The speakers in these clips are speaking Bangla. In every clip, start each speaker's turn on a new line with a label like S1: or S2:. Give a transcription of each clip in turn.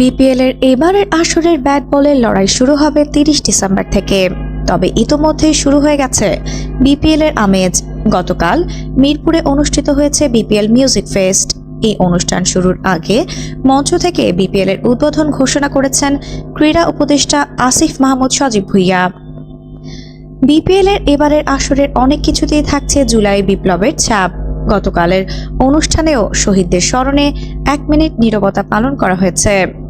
S1: বিপিএল এর এবারের আসরের ব্যাট বলের লড়াই শুরু হবে তিরিশ ডিসেম্বর থেকে। তবে ইতোমধ্যেই শুরু হয়ে গেছে বিপিএল এর আমেজ। গতকাল মিরপুরে অনুষ্ঠিত হয়েছে বিপিএল মিউজিক ফেস্ট এই অনুষ্ঠান শুরুর আগে মঞ্চ থেকে বিপিএল এর উদ্বোধন ঘোষণা করেছেন ক্রীড়া উপদেষ্টা আসিফ মাহমুদ সজীব ভুইয়া। বিপিএল এর এবারের আসরের অনেক কিছুতেই থাকছে জুলাই বিপ্লবের ছাপ। গতকালের অনুষ্ঠানেও শহীদদের স্মরণে এক মিনিট নীরবতা পালন করা হয়েছে।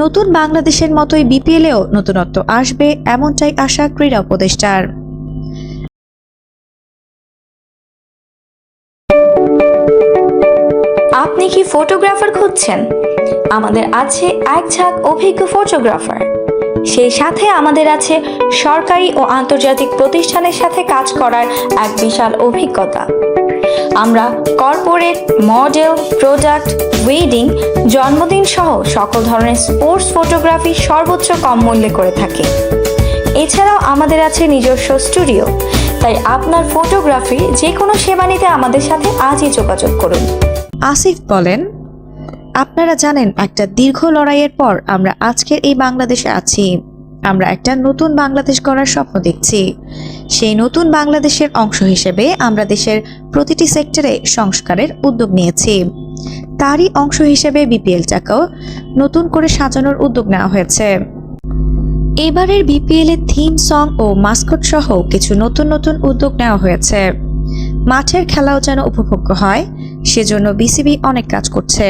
S1: নতুন বাংলাদেশের মতোই বিপিএলেও নতুনত্ব আসবে এমনটাই আশা ক্রীড়া উপদেষ্টার।
S2: আপনি কি ফটোগ্রাফার খুঁজছেন? আমাদের আছে এক ঝাঁক অভিজ্ঞ ফটোগ্রাফার। সেই সাথে আমাদের আছে সরকারি ও আন্তর্জাতিক প্রতিষ্ঠানের সাথে কাজ করার এক বিশাল অভিজ্ঞতা। আমরা কর্পোরেট মডেল প্রোডাক্ট ওয়েডিং জন্মদিন সহ সকল ধরনের স্পোর্টস ফটোগ্রাফি সর্বোচ্চ কম মূল্যে করে থাকি। এছাড়াও আমাদের আছে নিজস্ব স্টুডিও তাই আপনার ফটোগ্রাফি যে কোনো সেবা নিতে আমাদের সাথে আজই যোগাযোগ করুন।
S1: আসিফ বলেন, আপনারা জানেন একটা দীর্ঘ লড়াইয়ের পর আমরা আজকের এই বাংলাদেশে আছি। আমরা একটা নতুন বাংলাদেশ গড়ার স্বপ্ন দেখছি। সেই নতুন বাংলাদেশের অংশ হিসেবে আমরা দেশের প্রতিটি সেক্টরে সংস্কারের উদ্যোগ নিয়েছি। তারই অংশ হিসেবে বিপিএলটাকেও নতুন করে সাজানোর উদ্যোগ নেওয়া হয়েছে। এবারের বিপিএল এর থিম সং ও মাস্কট সহ কিছু নতুন নতুন উদ্যোগ নেওয়া হয়েছে। মাঠের খেলাও যেন উপভোগ্য হয়, সেজন্য বিসিবি অনেক কাজ করছে।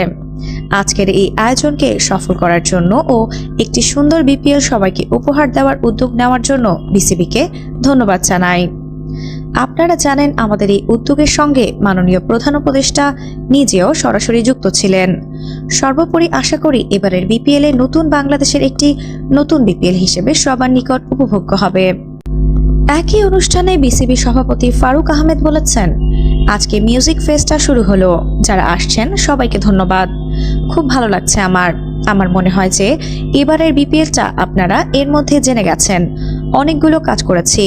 S1: আজকের এই আয়োজনকে সফল করার জন্য ও একটি সুন্দর বিপিএল সবাইকে উপহার দেওয়ার উদ্যোগ নেওয়ার জন্য বিসিবিকে ধন্যবাদ জানাই। আপনারা জানেন, আমাদের এই উদ্যোগের সঙ্গে মাননীয় প্রধান উপদেষ্টা নিজেও সরাসরি যুক্ত ছিলেন। সর্বোপরি আশা করি এবারের বিপিএল নতুন বাংলাদেশের একটি নতুন বিপিএল হিসেবে সবার নিকট উপভোগ্য হবে। একই অনুষ্ঠানে বিসিবি সভাপতি ফারুক আহমেদ বলেছেন, আজকে মিউজিক ফেস্টটা শুরু হলো। যারা আসছেন, সবাইকে ধন্যবাদ। খুব ভালো লাগছে আমার আমার মনে হয় যে এবারের বিপিএলটা আপনারা এর মধ্যে জেনে গেছেন। অনেকগুলো কাজ করেছি।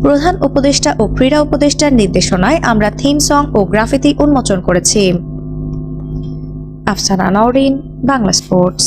S1: প্রধান উপদেষ্টা ও ক্রীড়া উপদেষ্টার নির্দেশনায় আমরা থিম সং ও গ্রাফিতি উন্মোচন করেছি। আফসানা নওরিন, বাংলা স্পোর্টস।